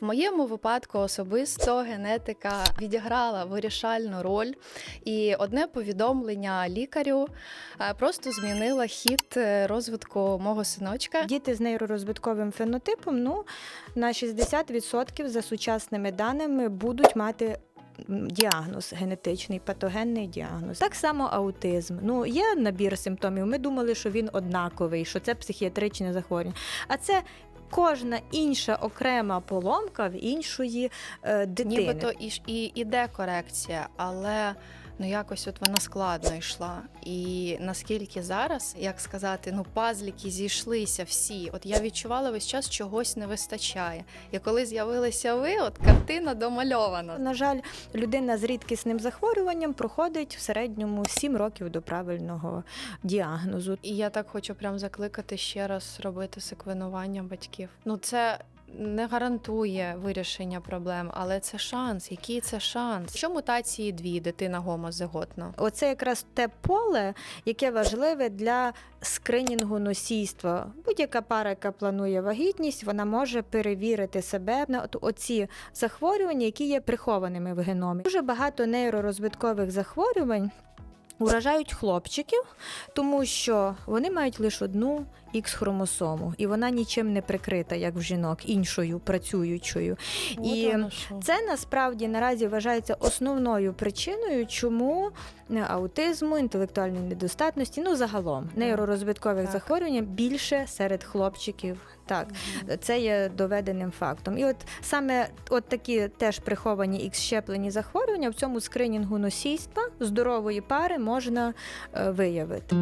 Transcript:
В моєму випадку особисто генетика відіграла вирішальну роль, і одне повідомлення лікарю е, просто змінило хід е, розвитку мого синочка. Діти з нейророзвитковим фенотипом, ну на 60% за сучасними даними будуть мати. Діагноз генетичний, патогенний діагноз. Так само аутизм. Ну, є набір симптомів. Ми думали, що він однаковий, що це психіатричне захворювання. А це кожна інша окрема поломка в іншої е, дитини. Нібито і, і іде корекція, але ну якось от вона складно йшла. І наскільки зараз, як сказати, ну пазліки зійшлися всі. От я відчувала весь час чогось не вистачає. І коли з'явилися ви, от картина домальована. На жаль, людина з рідкісним захворюванням проходить в середньому 7 років до правильного діагнозу. І я так хочу прям закликати ще раз робити секвенування батьків. Ну це не гарантує вирішення проблем, але це шанс. Який це шанс? Що мутації дві, дитина гомозиготна? Оце якраз те поле, яке важливе для скринінгу носійства. Будь-яка пара, яка планує вагітність, вона може перевірити себе на оці захворювання, які є прихованими в геномі. Дуже багато нейророзвиткових захворювань. Уражають хлопчиків, тому що вони мають лише одну х хромосому, і вона нічим не прикрита, як в жінок, іншою працюючою. І От що. Це насправді наразі вважається основною причиною, чому е, аутизму, інтелектуальної недостатності, ну загалом нейророзвиткових Так. захворювань більше серед хлопчиків. Так, це є доведеним фактом. І от саме от такі теж приховані ікс щеплені захворювання в цьому скринінгу носійства здорової пари можна е, виявити.